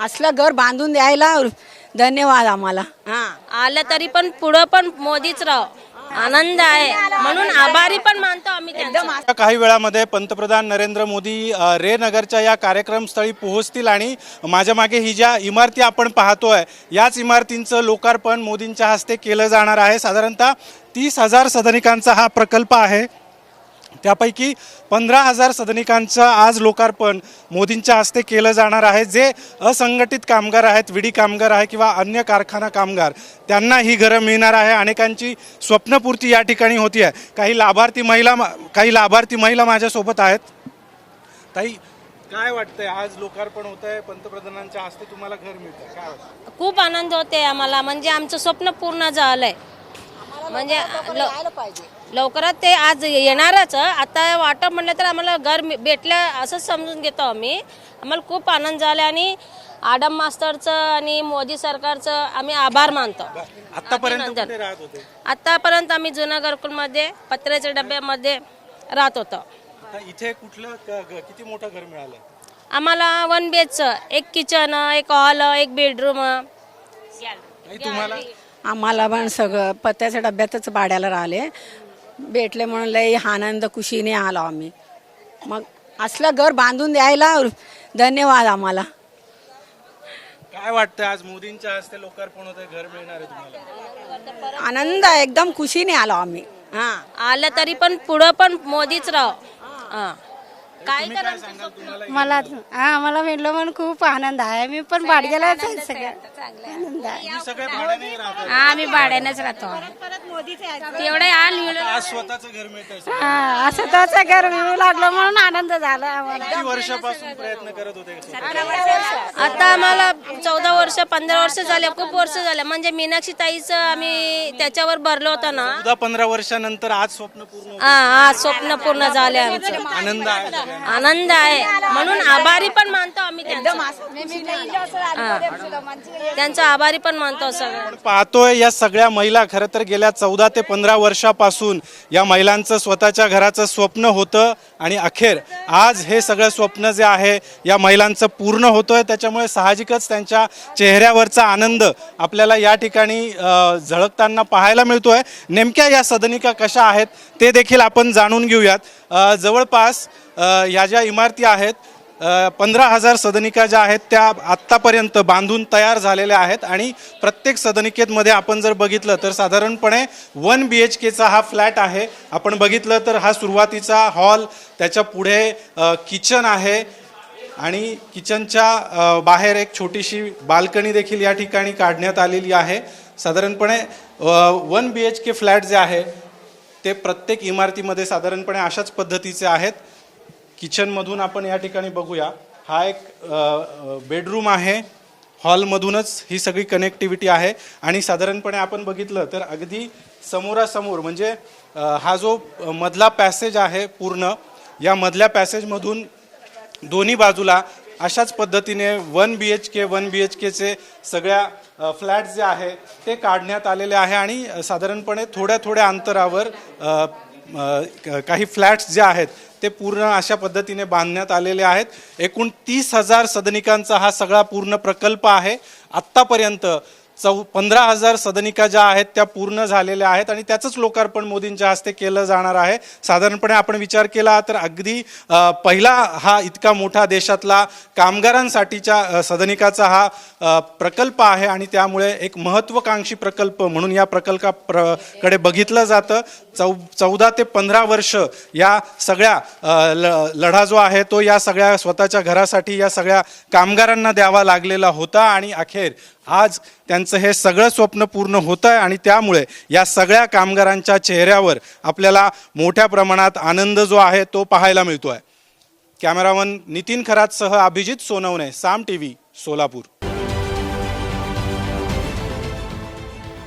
असलं घर बांधून द्यायला धन्यवाद आम्हाला. हां. आलं तरी पण पुढं पण मोदीच राव. आनंद आहे. म्हणून आभारी पण मानतो आम्ही त्यांचं. काही वेळामध्ये पंतप्रधान नरेंद्र मोदी अ, रे नगरच्या या कार्यक्रमस्थळी पोहोचतील आणि माझ्या मागे ही ज्या इमारती आपण पाहतोय याच इमारतींचं लोकार्पण मोदींच्या हस्ते केलं जाणार आहे. साधारणतः तीस हजार सदनिकांचा हा प्रकल्प आहे. त्यापैकी पंधरा हजार सदनिकांचं आज लोकार्पण मोदींच्या हस्ते केलं जाणार आहे. जे असंघटित कामगार आहेत विडी कामगार आहे किंवा अन्य कारखाना कामगार त्यांना ही घरं मिळणार आहे. अनेकांची स्वप्नपूर्ती या ठिकाणी होती आहे. काही लाभार्थी महिला काही लाभार्थी महिला माझ्यासोबत आहेत. ताई काय वाटतंय? आज लोकार्पण होत आहे. पंतप्रधानांच्या हस्ते तुम्हाला घर मिळतंय काय वाटतं खूप आनंद होते आम्हाला. म्हणजे आमचं स्वप्न पूर्ण झालंय. म्हणजे ल- लवकरात ते आज येणारच. आता वाटप म्हटलं तर आम्हाला घर भेटलं असंच समजून घेतो आम्ही. आम्हाला खूप आनंद झाला आणि आडम मास्तरचं आणि मोदी सरकारचं आम्ही आभार मानतो. आतापर्यंत अभिनंदन. कुठे राहत होते? आतापर्यंत आम्ही जुन्या घरकुलमध्ये पत्र्याच्या डब्यामध्ये राहत होतो. आता इथे कुठलं किती मोठं घर मिळालं? आम्हाला वन बी एक किचन एक हॉल एक बेडरूम तुम्हाला? आम्हाला पण सगळं पत्त्याच्या डब्यातच भाड्याला राहिले. भेटले म्हणून लई आनंद खुशीने आलो आम्ही. मग असलं घर बांधून द्यायला धन्यवाद आम्हाला. काय वाटतं आज मोदींच्या हस्ते लोकार्पण होत घर मिळणार आहे तुम्हाला? आनंद आहे, एकदम खुशीने आलो आम्ही. हां. आलं तरी पण पुढं पण मोदीच राव हा. काय तुम्ही काय सांगाल? तुम्हाला मला हा मला भेटलो म्हणून खूप आनंद आहे. मी पण बाडग्यालाच आहे सगळं आनंद आहे. तुम्ही सगळे भाड्याने राहतात हा आम्ही भाड्यानेच राहतो. तेवढे आज स्वतःचं घर मिळतंय हा असं तोच घर मिळू लागलो म्हणून आनंद झाला आम्हाला. किती वर्षापासून प्रयत्न करत होते आता आम्हाला चौदा वर्ष पंधरा वर्ष झाले खूप वर्ष झाले. म्हणजे मीनाक्षी ताईचं आम्ही त्याच्यावर भरलो होतो ना. चौदा पंधरा वर्षानंतर आज स्वप्न पूर्ण. हा हा स्वप्न पूर्ण झाले आमचं. आनंद आहे सगळ्यांना. आनंद आहे. म्हणून आभारी पण मानतो आम्ही त्यांचं. हा. त्यांचं आभारी पण मानतो सगळं पाहतोय या सगळ्या महिला खरं तर गेल्या चौदा ते पंधरा वर्षापासून या महिलांचं स्वतःच्या घराचं स्वप्न होतं आणि अखेर आज हे सगळं स्वप्न जे आहे या महिलांचं पूर्ण होतोय. त्याच्यामुळे साहजिकच त्यांच्या चेहऱ्यावरचा आनंद आपल्याला या ठिकाणी झळकताना पाहायला मिळतोय. नेमक्या या सदनिका कशा आहेत ते देखील आपण जाणून घेऊयात. जवळपास ह्या ज्या इमारती आहेत पंधरा हजार सदनिका ज्या आहेत त्या आत्तापर्यंत बांधून तयार झालेल्या आहेत आणि प्रत्येक सदनिकेतमध्ये आपण जर बघितलं तर साधारणपणे वन बी एच केचा हा फ्लॅट आहे. आपण बघितलं तर हा सुरुवातीचा हॉल त्याच्या पुढे किचन आहे आणि किचनच्या बाहेर एक छोटीशी बाल्कनी देखील या ठिकाणी काढण्यात आलेली आहे. साधारणपणे one B H K flat जे आहे ते प्रत्येक इमारतीमध्ये साधारणपणे अशाच पद्धतीचे आहेत. किचनमधून आपण या ठिकाणी बघूया. हा एक बेडरूम आहे. हॉलमधूनच ही सगळी कनेक्टिव्हिटी आहे. आणि साधारणपणे आपण बघितलं तर अगदी समोरासमोर म्हणजे हा जो मधला पॅसेज आहे पूर्ण या मधल्या पॅसेजमधून दोन्ही बाजूला अशाच पद्धतीने one B H K one B H केचे सगळ्या फ्लॅट जे आहे ते काढण्यात आलेले आहे आणि साधारणपणे थोड्या थोड्या अंतरावर काही फ्लॅट्स जे आहेत ते पूर्ण अशा पद्धतीने बांधण्यात आलेले आहेत. एकूण तीस हजार सदनिकांचा हा सगळा पूर्ण प्रकल्प आहे. आत्तापर्यंत चौ पंधरा हजार सदनिका ज्या आहेत त्या पूर्ण झालेल्या आहेत आणि त्याचंच लोकार्पण मोदींच्या हस्ते केलं जाणार आहे. साधारणपणे आपण विचार केला तर अगदी पहिला हा इतका मोठा देशातला कामगारांसाठीच्या सदनिकाचा हा प्रकल्प आहे आणि त्यामुळे एक महत्त्वाकांक्षी प्रकल्प म्हणून या प्रकल्पा प्रकडे बघितलं जातं. चौ चौदा ते पंधरा वर्ष या सगळ्या ल लढा जो आहे तो या सगळ्या स्वतःच्या घरासाठी या सगळ्या कामगारांना द्यावा लागलेला होता आणि अखेर आज त्यांचं हे सगळं स्वप्न पूर्ण होतं आहे आणि त्यामुळे या सगळ्या कामगारांच्या चेहऱ्यावर आपल्याला मोठ्या प्रमाणात आनंद जो आहे तो पाहायला मिळतो आहे कॅमेरामन नितीन खरातसह अभिजित सोनवणे साम टी व्ही सोलापूर.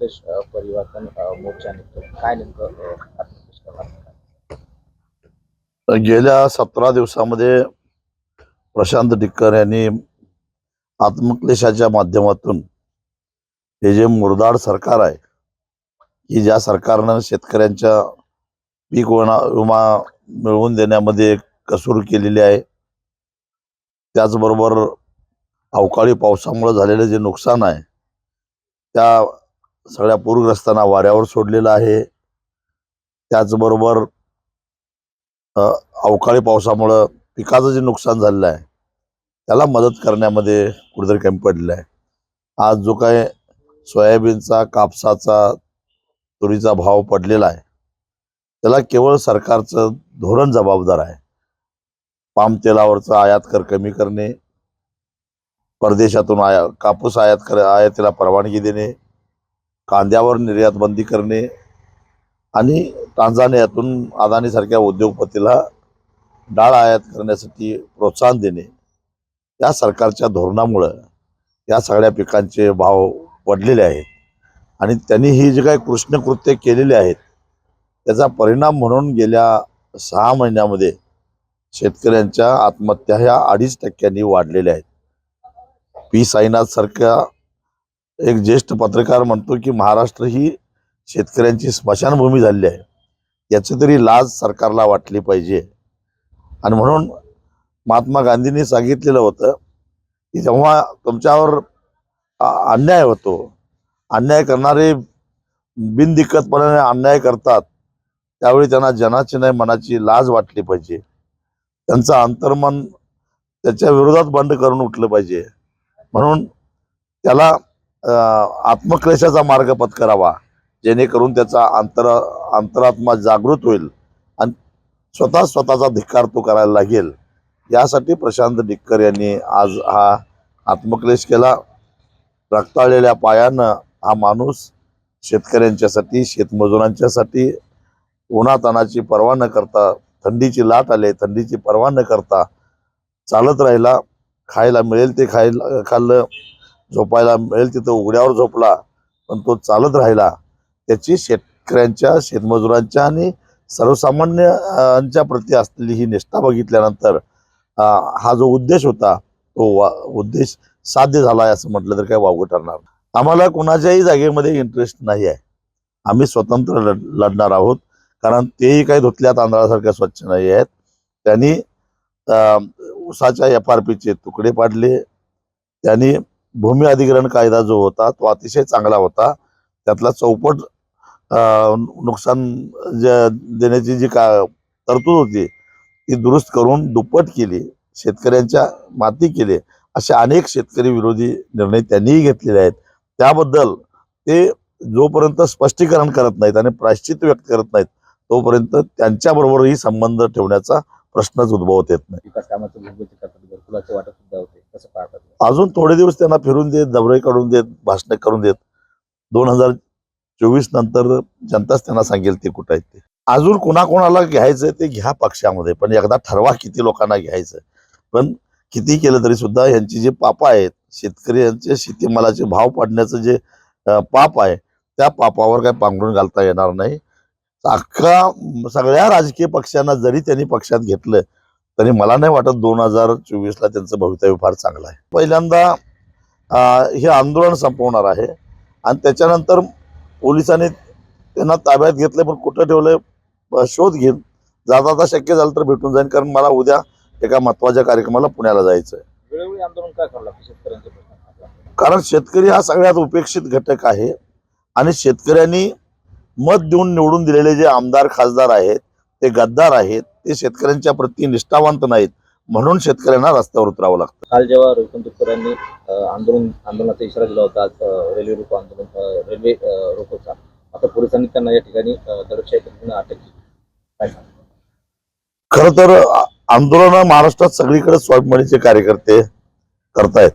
आत्मक्लेश परिवर्तन मोर्चा निघतो काय नेमकं गेल्या सतरा दिवसामध्ये प्रशांत टिक्कर यांनी आत्मक्लेशाच्या माध्यमातून हे जे मुरदाड सरकार आहे की ज्या सरकारनं शेतकऱ्यांच्या पीक विमा विमा मिळवून देण्यामध्ये कसूर केलेली आहे त्याचबरोबर अवकाळी पावसामुळे झालेलं जे नुकसान आहे त्या सगळ्या पूरग्रस्तांना वाऱ्यावर सोडलेलं आहे. त्याचबरोबर अवकाळी पावसामुळं पिकाचं जे नुकसान झालेलं आहे त्याला मदत करण्यामध्ये कुठेतरी कमी पडलेलं आहे. आज जो काय सोयाबीनचा कापसाचा तुरीचा भाव पडलेला आहे त्याला केवळ सरकारचं धोरण जबाबदार आहे. पाम तेलावरचा आयात कर कमी करणे परदेशातून आया कापूस आयात कर आयातीला परवानगी देणे कांद्यावर निर्यात बंदी करणे आणि टांझानियातून अदानीसारख्या उद्योगपतीला डाळ आयात करण्यासाठी प्रोत्साहन देणे या सरकारच्या धोरणामुळं या सगळ्या पिकांचे भाव पडलेले आहेत. आणि त्यांनी ही जी काही कृष्णकृत्य केलेली आहेत त्याचा परिणाम म्हणून गेल्या सहा महिन्यामध्ये शेतकऱ्यांच्या आत्महत्या ह्या अडीच टक्क्यांनी वाढलेल्या आहेत. पी साईनाथ सारख्या एक ज्येष्ठ पत्रकार म्हणतो की महाराष्ट्र ही शेतकऱ्यांची स्मशानभूमी झालेली आहे. याची तरी लाज सरकारला वाटली पाहिजे. आणि म्हणून महात्मा गांधींनी सांगितलेलं होतं की जेव्हा तुमच्यावर अन्याय होतो अन्याय करणारे बिनदिक्कतपणाने अन्याय करतात त्यावेळी त्यांना जनाची नाही मनाची लाज वाटली पाहिजे. त्यांचं अंतर्मन त्याच्या विरोधात बंड करून उठलं पाहिजे. म्हणून त्याला आत्मक्लेशाचा मार्ग पत्करावा जेणेकरून त्याचा अंतर अंतरात्मा जागृत होईल आणि स्वतः स्वतःचा धिक्कार तो करायला लागेल. यासाठी प्रशांत डिक्कर यांनी आज हा आत्मक्लेश केला. रक्ताळलेल्या पायानं हा माणूस शेतकऱ्यांच्यासाठी शेतमजुरांच्यासाठी उन्हातानाची पर्वा न करता थंडीची लाट आली थंडीची पर्वा न करता चालत राहिला. खायला मिळेल ते खायला खाल्लं. झोपायला मिळेल तिथं उघड्यावर झोपला पण तो चालत राहिला. त्याची शेतकऱ्यांच्या शेतमजुरांच्या आणि सर्वसामान्यांच्या प्रती असलेली ही निष्ठा बघितल्यानंतर हा जो उद्देश होता तो वा उद्देश साध्य झाला आहे असं म्हटलं तर काय वावगं ठरणार आम्हाला कुणाच्याही जागेमध्ये इंटरेस्ट नाही आहे. आम्ही स्वतंत्र लढ लढणार आहोत कारण तेही काही धुतल्या तांदळासारख्या स्वच्छ नाही आहेत. त्यांनी उसाच्या एफ आर पीचे तुकडे पाडले. त्यांनी भूमी अधिग्रहण कायदा जो होता तो अतिशय चांगला होता. त्यातला चौपट नुकसान देण्याची जी का तरतूद होती ती दुरुस्त करून दुप्पट केली शेतकऱ्यांच्या माती केली. असे अनेक शेतकरी विरोधी निर्णय त्यांनीही घेतलेले आहेत. त्याबद्दल ते जोपर्यंत स्पष्टीकरण करत नाहीत आणि प्राश्चित व्यक्त करत नाहीत तोपर्यंत त्यांच्याबरोबरही संबंध ठेवण्याचा प्रश्नच उद्भवत येत नाही. विकास कामाचं भूमिती करतात घरकुलाचे वाटप सुद्धा होते. कसं पाहतात? अजून थोडे दिवस त्यांना फिरून देत दबरे काढून देत भाषणे करून देत. दोन हजार चोवीस नंतर जनताच त्यांना सांगेल ते कुठं आहेत ते. अजून कोणाकोणाला घ्यायचं ते घ्या पक्षामध्ये पण एकदा ठरवा किती लोकांना घ्यायचं पण किती केलं तरी सुद्धा यांची जे पाप आहेत शेतकरी यांचे शेतीमालाचे भाव पाडण्याचं जे पाप आहे त्या पापावर काय पांघरून घालता येणार नाही. अख्खा सगळ्या राजकीय पक्षांना जरी त्यांनी पक्षात घेतलं तरी मला नाही वाटत दोन हजार चोवीसला त्यांचं भवितव्य फार चांगलं आहे. पहिल्यांदा हे आंदोलन संपवणार आहे आणि त्याच्यानंतर पोलिसांनी त्यांना ताब्यात घेतले पण कुठं ठेवलंय अं, शोध घेईन जाता जाता शक्य झालं तर भेटून जाईन कारण मला उद्या एका महत्त्वाच्या कार्यक्रमाला पुण्याला जायचं आहे. वेळोवेळी आंदोलन काय करावं लागतं शेतकऱ्यांचे? प्रश्न कारण शेतकरी हा सगळ्यात उपेक्षित घटक आहे आणि शेतकऱ्यांनी मत देऊन निवडून दिलेले जे आमदार खासदार आहेत ते गद्दार आहेत ते शेतकऱ्यांच्या प्रती निष्ठावंत नाहीत. म्हणून शेतकऱ्यांना रस्त्यावर उतरावं लागतं. काल जेव्हा रविकांत तुपकरांनी अ, आंदोलन आंदोलनाचा इशारा दिला होता रेल्वे रोको आंदोलन रेल्वे रोकोचा आता पोलिसांनी त्यांना या ठिकाणी दडपशाही पद्धतीने अटक केली. खरं तर आंदोलन महाराष्ट्रात सगळीकडे स्वाभिमानीचे कार्यकर्ते करतायत.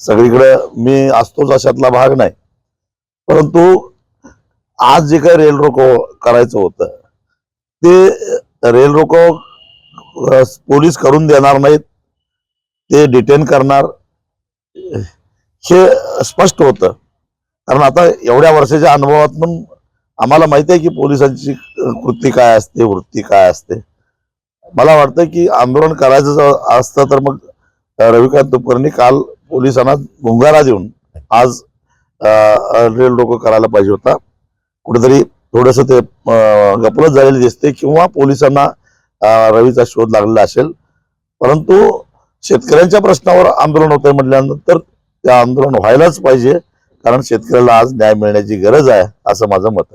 सगळीकडे मी असतोच अशातला भाग नाही. परंतु आज जे काही रेल रोको करायचं होतं ते रेल रोको पोलीस करून देणार नाहीत ते डिटेन करणार हे स्पष्ट होतं. कारण आता एवढ्या वर्षाच्या अनुभवातून आम्हाला माहिती आहे की पोलिसांची कृती काय असते वृत्ती काय असते. मला वाटतं की आंदोलन करायचं असतं तर मग रविकांत तुपकरनी काल पोलिसांना गुंगारा देऊन आज रेल रोको करायला पाहिजे होता. कुठेतरी थोडस ते गपलत झालेले झालेली दिसते किंवा पोलिसांना रवीचा शोध लागलेला असेल. परंतु शेतकऱ्यांच्या प्रश्नावर आंदोलन होतंय म्हटल्यानंतर ते आंदोलन व्हायलाच पाहिजे कारण शेतकऱ्याला आज न्याय मिळण्याची गरज आहे असं माझं मत आहे.